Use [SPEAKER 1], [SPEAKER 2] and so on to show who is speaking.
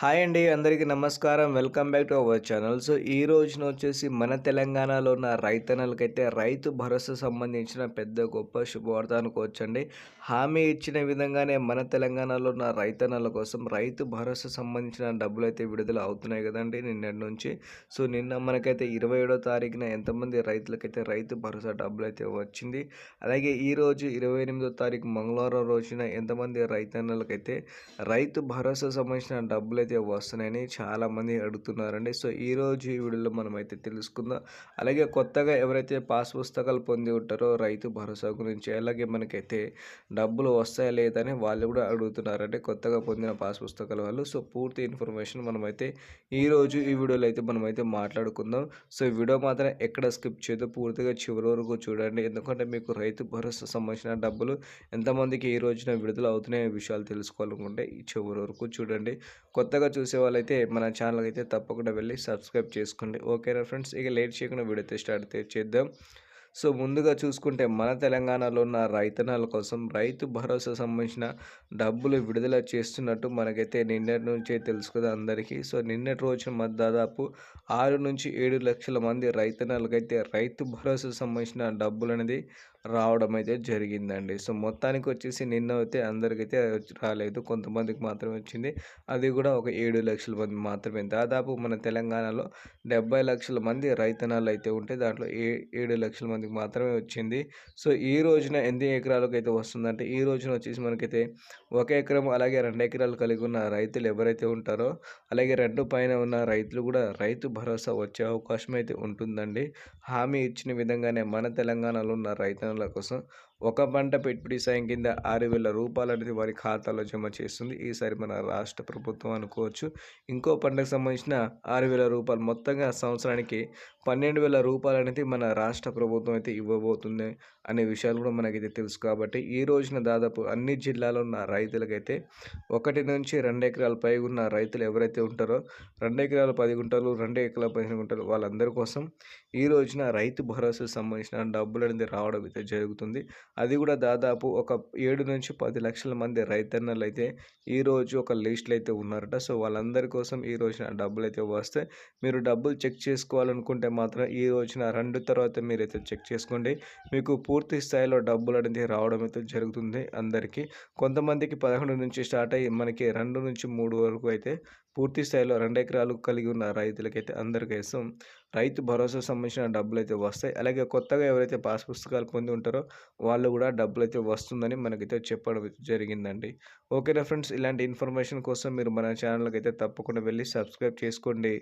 [SPEAKER 1] Hi అండి అందరికీ నమస్కారం. Welcome back to our channel. So ఈ రోజున వచ్చేసి మన తెలంగాణలో ఉన్న రైతన్నలకైతే రైతు భరోసా సంబంధించిన పెద్ద గొప్ప శుభవార్త అనుకోవచ్చండి హామీ ఇచ్చిన విధంగానే మన తెలంగాణలో ఉన్న రైతన్నల కోసం రైతు భరోసా సంబంధించిన డబ్బులు అయితే విడుదల అవుతున్నాయి కదండి నిన్నటి నుంచి. సో నిన్న మనకైతే ఇరవై ఏడో తారీఖున ఎంతమంది రైతులకైతే రైతు భరోసా డబ్బులు అయితే వచ్చింది. అలాగే ఈ రోజు ఇరవై ఎనిమిదో తారీఖు మంగళవారం రోజున ఎంతమంది రైతన్నలకైతే రైతు భరోసా సంబంధించిన డబ్బులు అయితే వస్తున్నాయని చాలామంది అడుగుతున్నారండి. సో ఈరోజు ఈ వీడియోలో మనం అయితే తెలుసుకుందాం. అలాగే కొత్తగా ఎవరైతే పాస్ పుస్తకాలు పొంది ఉంటారో రైతు భరోసా గురించి అలాగే మనకైతే డబ్బులు వస్తాయా లేదని వాళ్ళు కూడా అడుగుతున్నారండి. కొత్తగా పొందిన పాస్ పుస్తకాల వాళ్ళు. సో పూర్తి ఇన్ఫర్మేషన్ మనమైతే ఈరోజు ఈ వీడియోలో అయితే మనమైతే మాట్లాడుకుందాం. సో ఈ వీడియో మాత్రం ఎక్కడ స్కిప్ చేయదు పూర్తిగా చివరి వరకు చూడండి. ఎందుకంటే మీకు రైతు భరోసా సంబంధించిన డబ్బులు ఎంతమందికి ఈ రోజున విడుదల అవుతున్నాయో విషయాలు తెలుసుకోవాలనుకుంటే ఈ చివరి వరకు చూడండి. కొత్త కొత్తగా చూసే వాళ్ళైతే మన ఛానల్ అయితే తప్పకుండా వెళ్ళి సబ్స్క్రైబ్ చేసుకోండి. ఓకేనా ఫ్రెండ్స్? ఇక లేట్ చేయకుండా వీడియో అయితే స్టార్ట్ చేద్దాం. సో ముందుగా చూసుకుంటే మన తెలంగాణలో ఉన్న రైతనాల కోసం రైతు భరోసా సంబంధించిన డబ్బులు విడుదల చేస్తున్నట్టు మనకైతే నిన్నటి నుంచే తెలుసు కదా అందరికీ. సో నిన్నటి రోజున దాదాపు ఆరు నుంచి ఏడు లక్షల మంది రైతనాలకైతే రైతు భరోసా సంబంధించిన డబ్బులు అనేది రావడం అయితే జరిగిందండి. సో మొత్తానికి వచ్చేసి నిన్న అయితే అందరికైతే రాలేదు. కొంతమందికి మాత్రమే వచ్చింది. అది కూడా ఒక ఏడు లక్షల మంది మాత్రమే. దాదాపు మన తెలంగాణలో డెబ్బై లక్షల మంది రైతనాలు అయితే ఉంటే దాంట్లో ఏ ఏడు లక్షల మందికి మాత్రమే వచ్చింది. సో ఈ రోజున ఎన్ని ఎకరాలకు అయితే వస్తుందంటే ఈ రోజున వచ్చేసి మనకైతే ఒక ఎకరం అలాగే రెండు ఎకరాలు కలిగి ఉన్న రైతులు ఎవరైతే ఉంటారో అలాగే రెండు పైన ఉన్న రైతులు కూడా రైతు భరోసా వచ్చే అవకాశం అయితే ఉంటుందండి. హామీ ఇచ్చిన విధంగానే మన తెలంగాణలో ఉన్న రైతన్నుల కోసం ఒక పంట పెట్టుబడి సాయం కింద ఆరు వేల రూపాయలు అనేది వారి ఖాతాలో జమ చేస్తుంది. ఈసారి మన రాష్ట్ర ప్రభుత్వం అనుకోవచ్చు. ఇంకో పంటకు సంబంధించిన ఆరు వేల రూపాయలు మొత్తంగా సంవత్సరానికి పన్నెండు వేల రూపాయలు అనేది మన రాష్ట్ర ప్రభుత్వం అయితే ఇవ్వబోతుంది అనే విషయాలు కూడా మనకైతే తెలుసు కాబట్టి ఈ రోజున దాదాపు అన్ని జిల్లాలో ఉన్న రైతులకైతే ఒకటి నుంచి రెండు ఎకరాల పైగా ఉన్న రైతులు ఎవరైతే ఉంటారో రెండు ఎకరాలు పది గుంటలు రెండు ఎకరాల పదిహేను గుంటలు వాళ్ళందరి కోసం ఈ రోజున రైతు భరోసాకు సంబంధించిన డబ్బులు అనేది రావడం అయితే జరుగుతుంది. అది కూడా దాదాపు ఒక ఏడు నుంచి పది లక్షల మంది రైతన్నలు అయితే ఈరోజు ఒక లిస్టులు అయితే ఉన్నారట. సో వాళ్ళందరి కోసం ఈ రోజున డబ్బులు అయితే వస్తే మీరు డబ్బులు చెక్ చేసుకోవాలనుకుంటే మాత్రం ఈ రోజున రెండు తర్వాత మీరైతే చెక్ చేసుకోండి. మీకు పూర్తి స్థాయిలో డబ్బులు అనేది రావడం అయితే జరుగుతుంది అందరికీ. కొంతమందికి పదకొండు నుంచి స్టార్ట్ అయ్యి మనకి రెండు నుంచి మూడు వరకు అయితే పూర్తి స్థాయిలో రెండు ఎకరాలు కలిగి ఉన్న రైతులకైతే అందరికైసం రైతు భరోసా సంబంధించిన డబ్బులు అయితే వస్తాయి. అలాగే కొత్తగా ఎవరైతే పాస్ పుస్తకాలు పొంది ఉంటారో వాళ్ళు కూడా డబ్బులు అయితే వస్తుందని మనకైతే చెప్పడం జరిగిందండి. ఓకేనా ఫ్రెండ్స్? ఇలాంటి ఇన్ఫర్మేషన్ కోసం మీరు మన ఛానల్కి అయితే తప్పకుండా వెళ్ళి సబ్స్క్రైబ్ చేసుకోండి.